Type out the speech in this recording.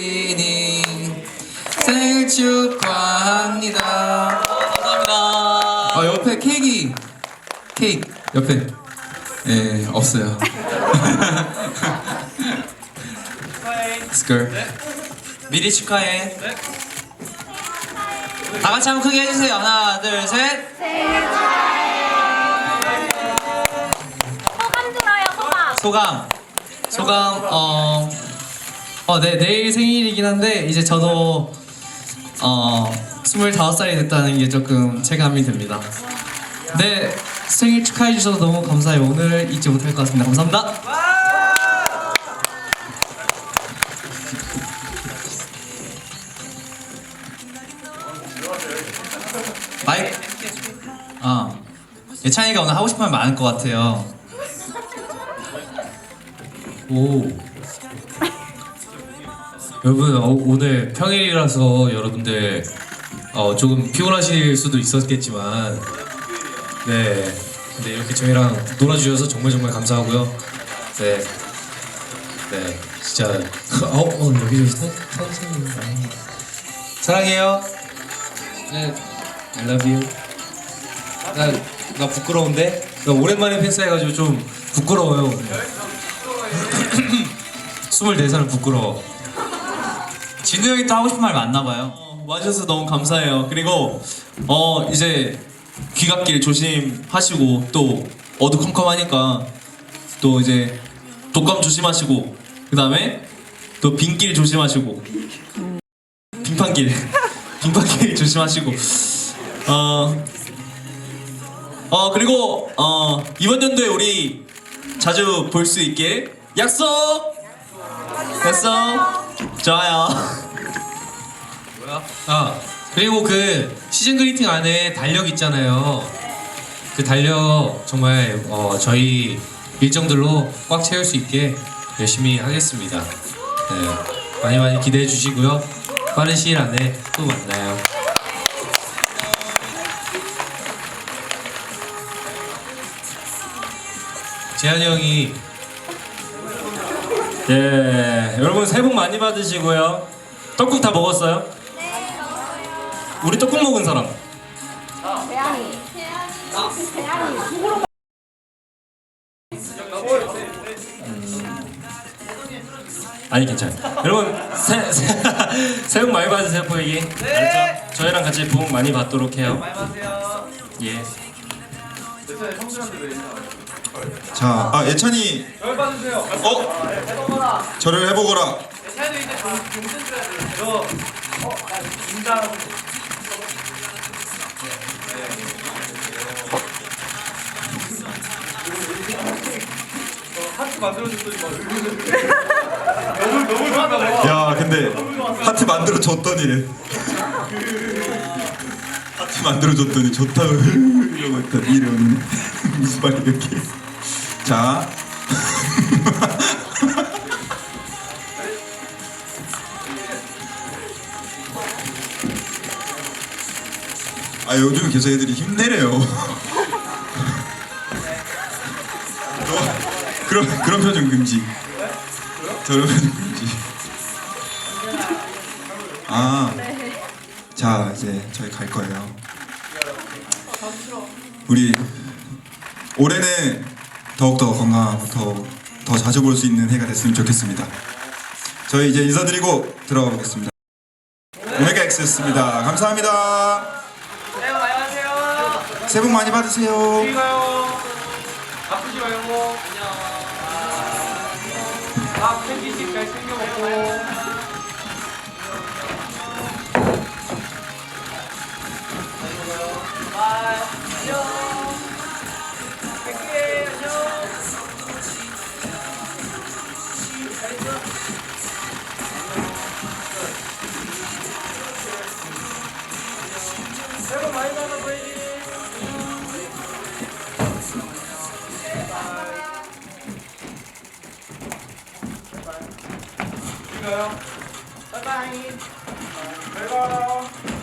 시니 생일 축하합니다. 감사합니다. 아 옆에 케이크 케이크 옆에 예 없어요. 스컬 미리 축하해. 다 같이 한번 크게 해주세요. 하나, 둘, 셋. 소감 들어요 소감 소감. 소감 어, 어, 네 내일 생일이긴 한데 이제 저도 어 25살이 됐다는 게 조금 체감이 됩니다. 네 생일 축하해 주셔서 너무 감사해요. 오늘 잊지 못할 것 같습니다. 감사합니다. 마이크. 어. 예찬이가 오늘 하고 싶은 말 많을 것 같아요. 오. 여러분 어, 오늘 평일이라서 여러분들 어, 조금 피곤하실 수도 있었겠지만 네. 근데 이렇게 저희랑 놀아주셔서 정말 정말 감사하고요. 네, 네. 진짜 어, 어 선, 선생님 사랑해요. 네. I love you. 나, 나 부끄러운데? 나 오랜만에 팬싸해가지고 좀 부끄러워요. 오늘 24살은 부끄러워. 진우 형이 또 하고 싶은 말 많나 봐요. 어, 와주셔서 너무 감사해요. 그리고 어 이제 귀갓길 조심하시고 또 어두컴컴하니까 또 이제 독감 조심하시고 그 다음에 또 빈길 조심하시고 빙판길 빙판길 조심하시고 어, 어 그리고 어 이번 연도에 우리 자주 볼 수 있게 약속 됐어 좋아요. 아 그리고 그 시즌 그리팅 안에 달력 있잖아요. 그 달력 정말 어, 저희 일정들로 꽉 채울 수 있게 열심히 하겠습니다. 네, 많이 많이 기대해 주시고요. 빠른 시일 안에 또 만나요. 재한이 형이 네 여러분 새해 복 많이 받으시고요. 떡국 다 먹었어요? 우리 떡국 먹은 사람. 대양이 대양이 아니 괜찮아요. 여러분 새, 새, 새해 복 많이 받으세요 포에기. 알죠? 저희랑 같이 복 많이 받도록 해요. 많이 받으세요. 예. 자, 아 예찬이. 저를 받으세요. 어? 저를 해보거라. 야, 근데 하트 만들어 줬더니 하트 만들어 줬더니 좋다 이러고 있던 이런 말이 이렇게. 자. 아 요즘 계속 애들이 힘내래요. 너, 그런 그런 표정 금지. 저런 표정 금지. 아, 자 이제 저희 갈 거예요. 우리 올해는 더욱더 건강하고 더, 더 자주 볼 수 있는 해가 됐으면 좋겠습니다. 저희 이제 인사드리고 들어가 보겠습니다. 오메가 X였습니다. 감사합니다. 새해 복 많이 받으세요. 새해 복 많이 받으세요. 가요. 아프지 말고. 안녕. 밥 챙기씩 잘 챙겨 먹고. 拜拜，拜拜。